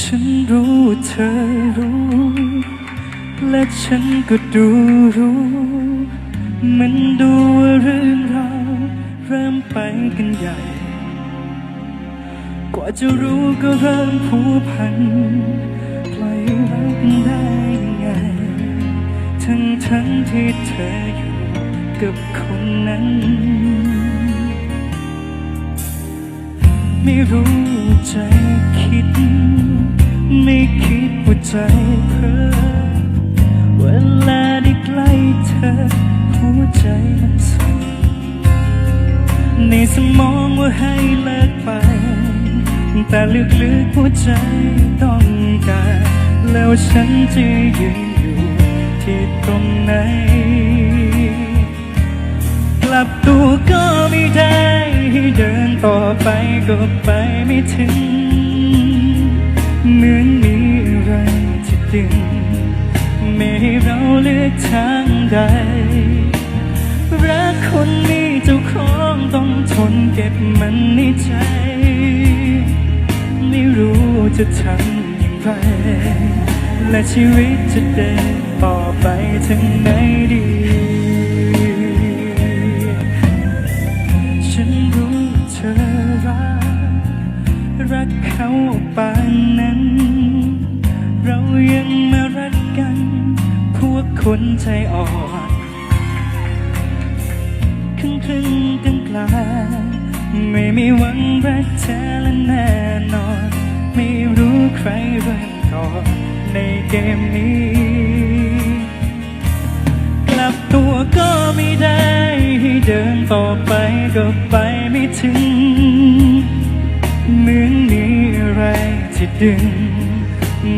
ฉันรู้เธอรู้ และฉันก็ดูรู้ มันดูว่าเรื่องราวเริ่มไปกันใหญ่ กว่าจะรู้ก็เริ่มผูกพันปล่อยรักกันได้ยังไง ทั้งทั้งที่เธออยู่กับคนนั้น ไม่รู้ใจคิด ไม่คิดว่าใจเพ้อเวลาได้ใกล้เธอ หัวใจมันสั่นในสมองว่าให้เลิกไป แต่ลึกๆหัวใจต้องการ แล้วฉันจะยืนอยู่ที่ตรงไหน กลับตัวก็ไม่ได้ให้เดินต่อไปก็ไปไม่ถึง เหมือนมีอะไรที่ดึงไม่ให้เราเลือกทางใด รักคนมีเจ้าของต้องทนเก็บมันในใจ ไม่รู้จะทำอย่างไร และชีวิตจะเดินต่อไปทางไหนดี รักเขาปานนั้น เรายังมารักกัน พวกคนใจอ่อนครึ่งครึ่งกลางกลางไม่มีหวังรักเธอและแน่นอน ไม่รู้ใครเริ่มก่อนในเกมนี้ กลับตัวก็ไม่ได้ ให้เดินต่อไปก็ไปไม่ถึง อะไรที่ดึง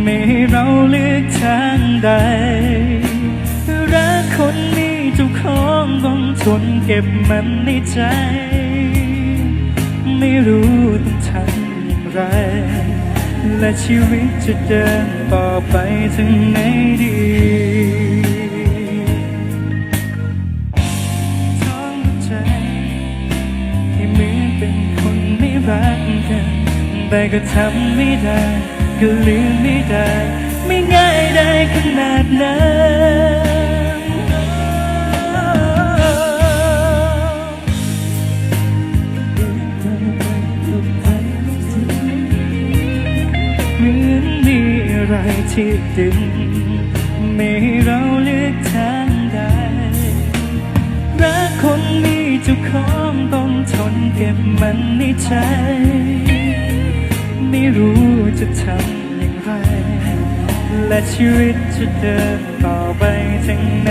ไม่ให้เราเลือกทางใด รักคนมีเจ้าของต้องทนเก็บมันในใจ ไม่รู้ต้องทำอย่างไร และชีวิตจะเดินต่อไปถึงไหนดีท้องหัวใจให้เหมือนเป็นคนไม่รักกัน แต่ก็ทำไม่ได้ ก็ลืมไม่ได้ ไม่ง่ายได้ขนาดนั้นเหมือนมีอะไรที่ดึงไม่เราเลือกทางใดรักคนมีเจ้าของต้องทนเก็บมันในใจ ไม่รู้จะทำอย่างไร และชีวิตจะเดินต่อไปทั้ง